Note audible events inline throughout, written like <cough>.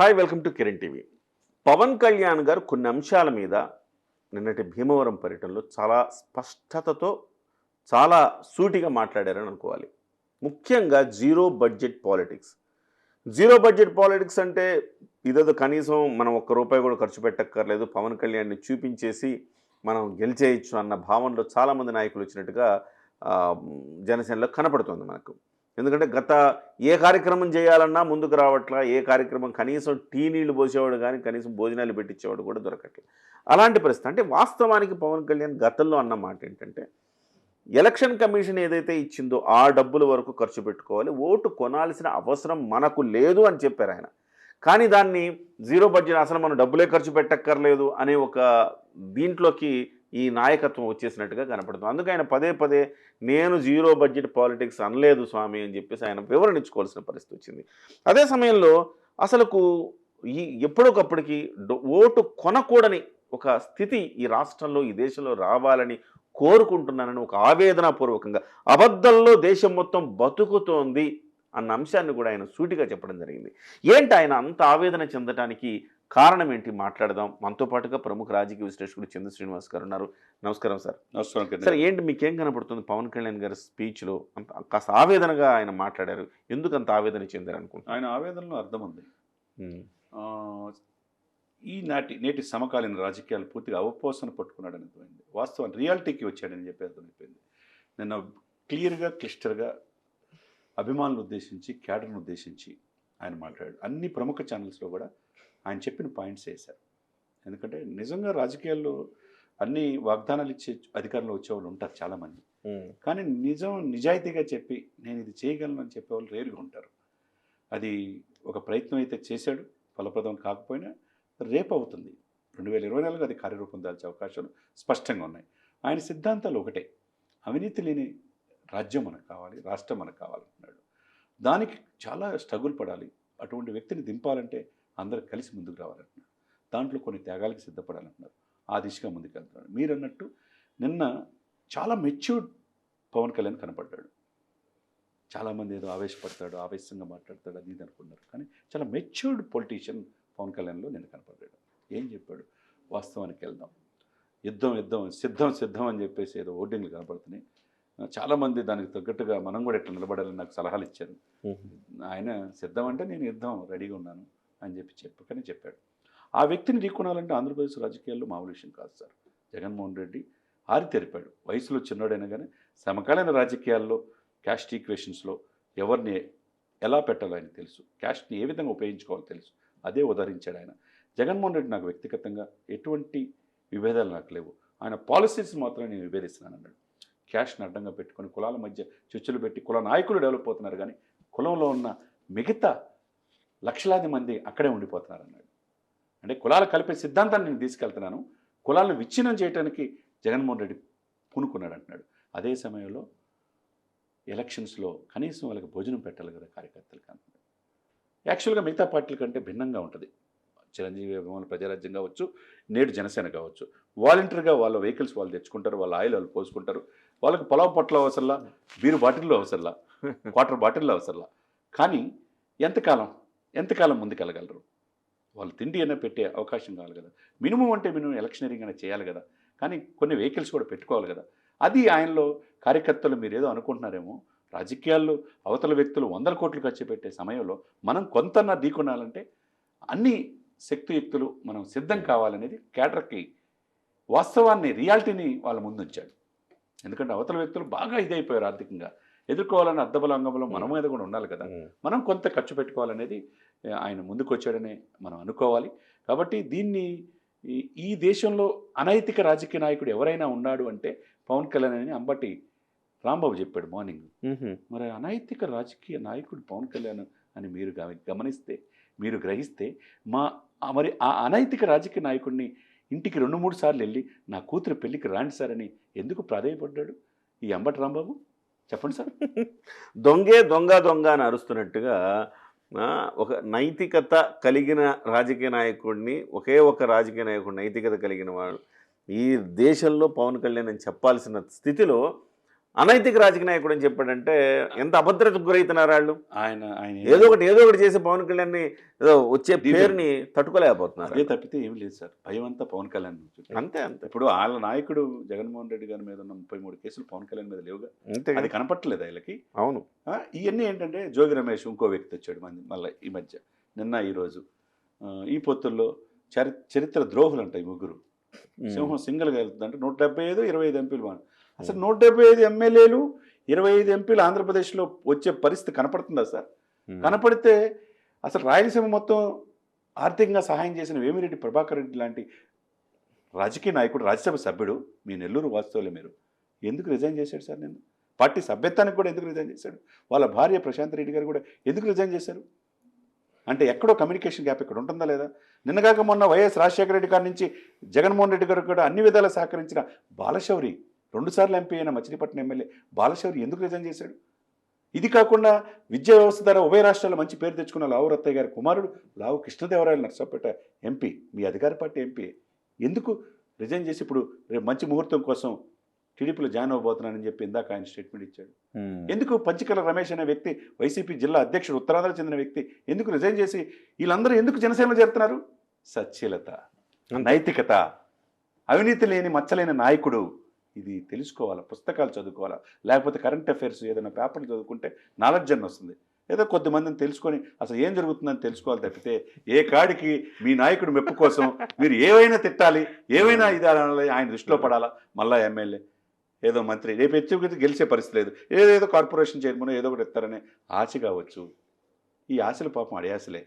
Hi welcome to Kiran TV. Pawan Kalyan garu కొన్ని అంశాల మీద నిన్నటి భీమవరం పర్యటనలో చాలా స్పష్టతతో చాలా సూటిగా మాట్లాడారని అనుకోవాలి. ముఖ్యంగా zero budget politics. Zero budget politics అంటే ఇదేదో కనీసం మనం ఒక్క రూపాయి కూడా ఖర్చు పెట్టక్కర్లేదు పవన్ కళ్యాణ్ని చూపించేసి మనం గెలిచేయచ్చు అన్న భావనలో చాలామంది నాయకులు వచ్చినట్టుగా జనసేనలో కనపడుతుంది మనకు. ఎందుకంటే గత ఏ కార్యక్రమం చేయాలన్నా ముందుకు రావట్లా ఏ కార్యక్రమం కనీసం టీ నీళ్ళు పోసేవాడు కానీ కనీసం భోజనాలు పెట్టించేవాడు కూడా దొరకట్లేదు అలాంటి పరిస్థితి. అంటే వాస్తవానికి పవన్ కళ్యాణ్ గతంలో అన్న మాట ఏంటంటే ఎలక్షన్ కమిషన్ ఏదైతే ఇచ్చిందో ఆ డబ్బుల వరకు ఖర్చు పెట్టుకోవాలి ఓటు కొనాల్సిన అవసరం మనకు లేదు అని చెప్పారు ఆయన. కానీ దాన్ని జీరో బడ్జెట్ అసలు మనం డబ్బులే ఖర్చు పెట్టక్కర్లేదు అనే ఒక దీంట్లోకి ఈ నాయకత్వం వచ్చేసినట్టుగా కనపడుతుంది. అందుకే ఆయన పదే పదే నేను జీరో బడ్జెట్ పాలిటిక్స్ అనలేదు స్వామి అని చెప్పేసి ఆయన వివరణించుకోవాల్సిన పరిస్థితి వచ్చింది. అదే సమయంలో అసలుకు ఈ ఎప్పటికప్పటికి ఓటు కొనకూడని ఒక స్థితి ఈ రాష్ట్రంలో ఈ దేశంలో రావాలని కోరుకుంటున్నానని ఒక ఆవేదనాపూర్వకంగా అబద్ధంలో దేశం మొత్తం బతుకుతోంది అన్న అంశాన్ని కూడా ఆయన సూటిగా చెప్పడం జరిగింది. ఏంటి ఆయన అంత ఆవేదన చెందటానికి కారణం ఏంటి మాట్లాడదాం? మనతో పాటుగా ప్రముఖ రాజకీయ విశ్లేషకుడు చంద్ర శ్రీనివాస్ గారు ఉన్నారు. నమస్కారం సార్. నమస్కారం. సార్ ఏంటి మీకేం కనపడుతుంది? పవన్ కళ్యాణ్ గారి స్పీచ్లో అంత కాస్త ఆవేదనగా ఆయన మాట్లాడారు. ఎందుకు అంత ఆవేదన చెందారు అనుకుంటున్నారు? ఆయన ఆవేదనలో అర్థం ఉంది. ఈ నాటి నేటి సమకాలీన రాజకీయాలు పూర్తిగా అవపోసన పట్టుకున్నాడని అర్థమైంది. వాస్తవం రియాలిటీకి వచ్చాడని చెప్పి అర్థమైపోయింది. నిన్న క్లియర్గా క్లిస్టర్గా అభిమానులు ఉద్దేశించి క్యాడర్ను ఉద్దేశించి ఆయన మాట్లాడాడు. అన్ని ప్రముఖ ఛానల్స్లో కూడా ఆయన చెప్పిన పాయింట్స్ వేశారు. ఎందుకంటే నిజంగా రాజకీయాల్లో అన్ని వాగ్దానాలు ఇచ్చే అధికారంలో వచ్చేవాళ్ళు ఉంటారు చాలామంది. కానీ నిజం నిజాయితీగా చెప్పి నేను ఇది చేయగలను అని చెప్పేవాళ్ళు రేరుగా ఉంటారు. అది ఒక ప్రయత్నం అయితే చేశాడు ఫలప్రదం కాకపోయినా రేపు అవుతుంది. రెండు వేల ఇరవై నాలుగు అది కార్యరూపం దాల్చే అవకాశాలు స్పష్టంగా ఉన్నాయి. ఆయన సిద్ధాంతాలు ఒకటే. అవినీతి లేని రాజ్యం మనకు కావాలి రాష్ట్రం మనకు కావాలంటున్నాడు. దానికి చాలా స్ట్రగుల్ పడాలి. అటువంటి వ్యక్తిని దింపాలంటే అందరూ కలిసి ముందుకు రావాలంటున్నాడు దాంట్లో కొన్ని త్యాగాలకు సిద్ధపడాలంటున్నారు. ఆ దిశగా ముందుకు వెళ్తున్నాడు మీరు అన్నట్టు నిన్న చాలా మెచ్యూర్డ్ పవన్ కళ్యాణ్ కనపడ్డాడు. చాలామంది ఏదో ఆవేశపడతాడు ఆవేశంగా మాట్లాడతాడు అది ఇది అనుకున్నారు కానీ చాలా మెచ్యూర్డ్ పొలిటీషియన్ పవన్ కళ్యాణ్లో నేను కనపడ్డాడు. ఏం చెప్పాడు? వాస్తవానికి వెళ్దాం. యుద్ధం యుద్ధం సిద్ధం సిద్ధం అని చెప్పేసి ఏదో ఓటింగ్లు కనపడుతున్నాయి. చాలామంది దానికి తగ్గట్టుగా మనం కూడా ఎట్లా నిలబడాలని నాకు సలహాలు ఇచ్చారు. ఆయన సిద్ధం అంటే నేను యుద్ధం రెడీగా ఉన్నాను. అని చెప్పి చెప్పకనే చెప్పాడు. ఆ వ్యక్తిని ఢీకొనాలంటే ఆంధ్రప్రదేశ్ రాజకీయాల్లో మామూలు విషయం కాదు సార్. జగన్మోహన్ రెడ్డి ఆరితెరిపాడు వయసులో చిన్నోడైనా కానీ సమకాలీన రాజకీయాల్లో క్యాస్ట్ ఈక్వేషన్స్లో ఎవరిని ఎలా పెట్టాలో ఆయన తెలుసు. క్యాస్ట్ని ఏ విధంగా ఉపయోగించుకోవాలో తెలుసు. అదే ఉదహరించాడు ఆయన. జగన్మోహన్ రెడ్డి నాకు వ్యక్తిగతంగా ఎటువంటి విభేదాలు నాకు లేవు. ఆయన పాలసీస్ మాత్రం నేను విభేదిస్తున్నాను అన్నాడు. క్యాష్ని అడ్డంగా పెట్టుకొని కులాల మధ్య చర్చలు పెట్టి కుల నాయకులు డెవలప్ అవుతున్నారు కానీ కులంలో ఉన్న మిగతా లక్షలాది మంది అక్కడే ఉండిపోతున్నారు అన్నాడు అంటే కులాలు కలిపే సిద్ధాంతాన్ని నేను తీసుకెళ్తున్నాను. కులాలను విచ్ఛిన్నం చేయడానికి జగన్మోహన్ రెడ్డి పూనుకున్నాడు అంటున్నాడు అదే సమయంలో ఎలక్షన్స్లో కనీసం వాళ్ళకి భోజనం పెట్టాలి కదా కార్యకర్తలకు అంటున్నాడు. యాక్చువల్గా మిగతా పార్టీల కంటే భిన్నంగా ఉంటుంది. చిరంజీవి అభిమానులు ప్రజారాజ్యం కావచ్చు నేడు జనసేన కావచ్చు. వాలంటీర్గా వాళ్ళ వెహికల్స్ వాళ్ళు తెచ్చుకుంటారు వాళ్ళ ఆయిల్ వాళ్ళు పోసుకుంటారు. వాళ్ళకి పొలావ్ పొట్ల అవసరంలా బీరు బాటిల్లో అవసరంలా <laughs> వాటర్ బాటిల్లో అవసరంలా. కానీ ఎంతకాలం? ఎంతకాలం ముందుకెళ్ళగలరు? వాళ్ళు తిండి అయినా పెట్టే అవకాశం కావాలి కదా. మినిమం అంటే మినిమం ఎలక్షనరింగ్ అయినా చేయాలి కదా. కానీ కొన్ని వెహికల్స్ కూడా పెట్టుకోవాలి కదా. అది ఆయనలో కార్యకర్తలు మీరు ఏదో అనుకుంటున్నారేమో రాజకీయాల్లో అవతల వ్యక్తులు వందల కోట్లు ఖర్చు పెట్టే సమయంలో మనం కొంతన్నా ఢీకొనాలంటే అన్ని శక్తియుక్తులు మనం సిద్ధం కావాలనేది కేటర్కి వాస్తవాన్ని రియాలిటీని వాళ్ళ ముందుంచాడు. ఎందుకంటే అవతల వ్యక్తులు బాగా ఇదైపోయారు ఆర్థికంగా. ఎదుర్కోవాలని అద్దబల అంగబలం మన మీద కూడా ఉండాలి కదా. మనం కొంత ఖర్చు పెట్టుకోవాలనేది ఆయన ముందుకు వచ్చాడనే మనం అనుకోవాలి. కాబట్టి దీన్ని ఈ- దేశంలో అనైతిక రాజకీయ నాయకుడు ఎవరైనా ఉన్నాడు అంటే పవన్ కళ్యాణ్ అని అంబటి రాంబాబు చెప్పాడు మార్నింగ్. మరి అనైతిక రాజకీయ నాయకుడు పవన్ కళ్యాణ్ అని మీరు గమ- గమనిస్తే మీరు గ్రహిస్తే మా మరి ఆ అనైతిక రాజకీయ నాయకుడిని ఇంటికి రెండు మూడు సార్లు వెళ్ళి నా కూతురు పెళ్ళికి రాండి సార్ అని ఎందుకు ప్రాధాయపడ్డాడు ఈ అంబటి రాంబాబు? చెప్పండి సార్. దొంగే దొంగ దొంగ అని అరుస్తున్నట్టుగా ఒక నైతికత కలిగిన రాజకీయ నాయకుడిని ఒకే ఒక రాజకీయ నాయకుడు నైతికత కలిగిన వాడు ఈ దేశంలో పవన్ కళ్యాణ్ అని చెప్పాల్సిన స్థితిలో అనైతిక రాజకీయ నాయకుడు అని చెప్పాడంటే ఎంత అభద్రతకు గురవుతున్నారు వాళ్ళు? ఆయన ఆయన ఏదో ఒకటి ఏదో ఒకటి చేసి పవన్ కళ్యాణ్ ఏదో వచ్చే పేరుని తట్టుకోలేకపోతున్నారు. అదే తప్పితే ఏం లేదు సార్. భయం అంతా పవన్ కళ్యాణ్. అంతే అంతే. ఇప్పుడు వాళ్ళ నాయకుడు జగన్మోహన్ రెడ్డి గారి మీద ఉన్న ముప్పై మూడు కేసులు పవన్ కళ్యాణ్ మీద లేవుగా. అంతే అది కనపట్టలేదు వీళ్ళకి అవును. ఇవన్నీ ఏంటంటే జోగి రమేష్ ఇంకో వ్యక్తి వచ్చాడు మళ్ళీ ఈ మధ్య. నిన్న ఈరోజు. ఈ పొత్తుల్లో చరి చరిత్ర ద్రోహులు అంట ఈ ముగ్గురు. సింహం సింగిల్గా వెళ్తుంది అంటే నూట డెబ్బై ఐదు ఇరవై ఐదు ఎంపీలు అసలు నూట డెబ్బై ఐదు ఎమ్మెల్యేలు ఇరవై ఐదు ఎంపీలు ఆంధ్రప్రదేశ్లో వచ్చే పరిస్థితి కనపడుతుందా సార్. కనపడితే అసలు రాయలసీమ మొత్తం ఆర్థికంగా సహాయం చేసిన వేమిరెడ్డి ప్రభాకర్ రెడ్డి లాంటి రాజకీయ నాయకుడు రాజ్యసభ సభ్యుడు మీ నెల్లూరు వాస్తవులే మీరు. ఎందుకు రిజైన్ చేశాడు సార్ నేను పార్టీ సభ్యత్వానికి కూడా ఎందుకు రిజైన్ చేశాడు? వాళ్ళ భార్య ప్రశాంత్ రెడ్డి గారు కూడా ఎందుకు రిజైన్ చేశారు? అంటే ఎక్కడో కమ్యూనికేషన్ గ్యాప్ ఇక్కడ ఉంటుందా లేదా? నిన్నగాక మొన్న వైఎస్ రాజశేఖర రెడ్డి గారి నుంచి జగన్మోహన్ రెడ్డి గారు కూడా అన్ని విధాలా సహకరించిన బాలశౌరి రెండుసార్లు ఎంపీ అయిన మచిలీపట్నం ఎమ్మెల్యే బాలశౌరి ఎందుకు రిజైన్ చేశాడు? ఇది కాకుండా విద్యా వ్యవస్థ ద్వారా ఉభయ రాష్ట్రాల్లో మంచి పేరు తెచ్చుకున్న లావు రత్తయ్య గారి కుమారుడు లావు కృష్ణదేవరాయలు నర్సపేట ఎంపీ మీ అధికార పార్టీ ఎంపీ. ఎందుకు రిజైన్ చేసి ఇప్పుడు రేపు మంచి ముహూర్తం కోసం టీడీపీలో జాయిన్ అవ్వబోతున్నానని చెప్పి ఇందాక ఆయన స్టేట్మెంట్ ఇచ్చాడు. ఎందుకు పంచకల రమేష్ అనే వ్యక్తి వైసీపీ జిల్లా అధ్యక్షుడు ఉత్తరాంధ్ర చెందిన వ్యక్తి ఎందుకు రిజైన్ చేసి వీళ్ళందరూ ఎందుకు జనసేనలో చేరుతున్నారు? సచ్యలత నైతికత అవినీతి లేని మచ్చలేని నాయకుడు ఇది తెలుసుకోవాలా పుస్తకాలు చదువుకోవాలా లేకపోతే కరెంట్ అఫైర్స్ ఏదైనా పేపర్లు చదువుకుంటే నాలెడ్జ్ అని వస్తుంది. ఏదో కొద్దిమందిని తెలుసుకొని అసలు ఏం జరుగుతుందని తెలుసుకోవాలి తప్పితే ఏ కాడికి మీ నాయకుడు మెప్పు కోసం మీరు ఏవైనా తిట్టాలి ఏవైనా ఇది ఆయన దృష్టిలో పడాలా? మళ్ళా ఎమ్మెల్యే ఏదో మంత్రి రేపు ఎత్తుకు గెలిచే పరిస్థితి లేదు. ఏదేదో కార్పొరేషన్ చైర్మన్ ఏదో ఒకటి ఇస్తారనే ఆశ కావచ్చు. ఈ ఆశలు పాపం అడియాసలే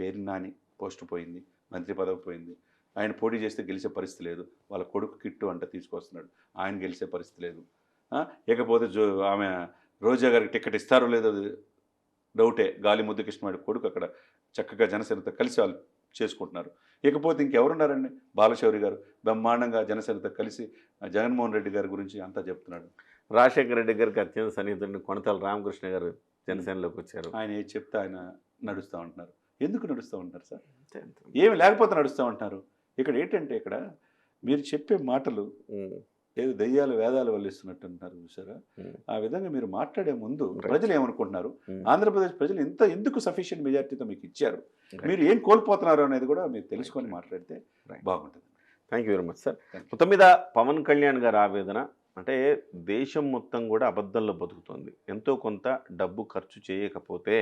పేరు నాని పోస్ట్ పోయింది మంత్రి పదవి పోయింది. ఆయన పోటీ చేస్తే గెలిచే పరిస్థితి లేదు. వాళ్ళ కొడుకు కిట్టు అంట తీసుకొస్తున్నాడు. ఆయన గెలిచే పరిస్థితి లేదు. ఇకపోతే జో ఆమె రోజా గారికి టికెట్ ఇస్తారో లేదో డౌటే. గాలి ముద్దు కృష్ణవాడి కొడుకు అక్కడ చక్కగా జనసేనతో కలిసి వాళ్ళు చేసుకుంటున్నారు. ఇకపోతే ఇంకెవరున్నారండి? బాలశౌరి గారు. బ్రహ్మాండంగా జనసేనతో కలిసి జగన్మోహన్ రెడ్డి గారి గురించి అంతా చెప్తున్నాడు. రాజశేఖర రెడ్డి గారికి అత్యంత సన్నిహితుడిని కొనతాల రామకృష్ణ గారు జనసేనలోకి వచ్చారు. ఆయన ఏది చెప్తే ఆయన నడుస్తూ ఉంటున్నారు. ఎందుకు నడుస్తూ ఉంటారు సార్. ఏమి లేకపోతే నడుస్తూ ఉంటున్నారు? ఇక్కడ ఏంటంటే ఇక్కడ మీరు చెప్పే మాటలు. ఏదో దయ్యాలు వేదాలు వల్లిస్తున్నట్టు అంటున్నారు చూసారా. ఆ విధంగా మీరు మాట్లాడే ముందు. ప్రజలు ఏమనుకుంటున్నారు. ఆంధ్రప్రదేశ్ ప్రజలు ఎంత ఎందుకు సఫిషియెంట్ మెజార్టీతో మీకు ఇచ్చారు. మీరు ఏం కోల్పోతున్నారు అనేది కూడా మీరు తెలుసుకొని. మాట్లాడితే. బాగుంటుంది thank you very much sir. మొత్తం మీద పవన్ కళ్యాణ్ గారి ఆవేదన అంటే దేశం మొత్తం కూడా అబద్ధంలో బతుకుతోంది ఎంతో కొంత డబ్బు ఖర్చు చేయకపోతే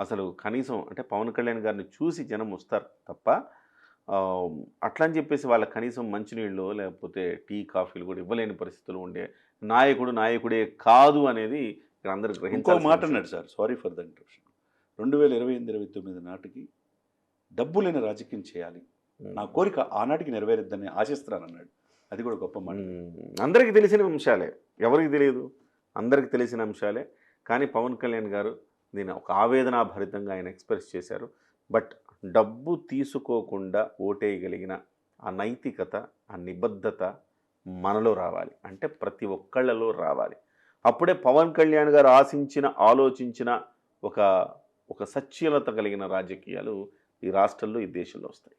అసలు కనీసం అంటే పవన్ కళ్యాణ్ గారిని చూసి జనం వస్తారు తప్ప ఆ, అట్లా అని చెప్పేసి వాళ్ళ కనీసం మంచినీళ్ళు లేకపోతే టీ కాఫీలు కూడా ఇవ్వలేని పరిస్థితులు ఉండే నాయకుడు నాయకుడే కాదు అనేది ఇక్కడ అందరూ ఇంకో గ్రహించాల్సిన మాట. అన్నాడు sir sorry for the interruption. రెండు వేల ఇరవై ఎనిమిది ఇరవై తొమ్మిది నాటికి డబ్బు లేని రాజకీయం చేయాలి. నా కోరిక ఆనాటికి నెరవేరుద్దని ఆశిస్తున్నాను అన్నాడు అది కూడా గొప్ప మాట. అందరికీ తెలిసిన అంశాలే. ఎవరికి తెలియదు? అందరికీ తెలిసిన అంశాలే. కానీ పవన్ కళ్యాణ్ గారు దీన్ని ఒక ఆవేదనాభరితంగా ఆయన ఎక్స్ప్రెస్ చేశారు. బట్ డబ్బు తీసుకోకుండా ఓటేయగలిగిన ఆ నైతికత ఆ నిబద్ధత మనలో రావాలి. అంటే ప్రతి ఒక్కళ్ళలో రావాలి. అప్పుడే పవన్ కళ్యాణ్ గారు ఆశించిన ఆలోచించిన ఒక ఒక సచ్యలత కలిగిన రాజకీయాలు ఈ రాష్ట్రంలో ఈ దేశంలో వస్తాయి.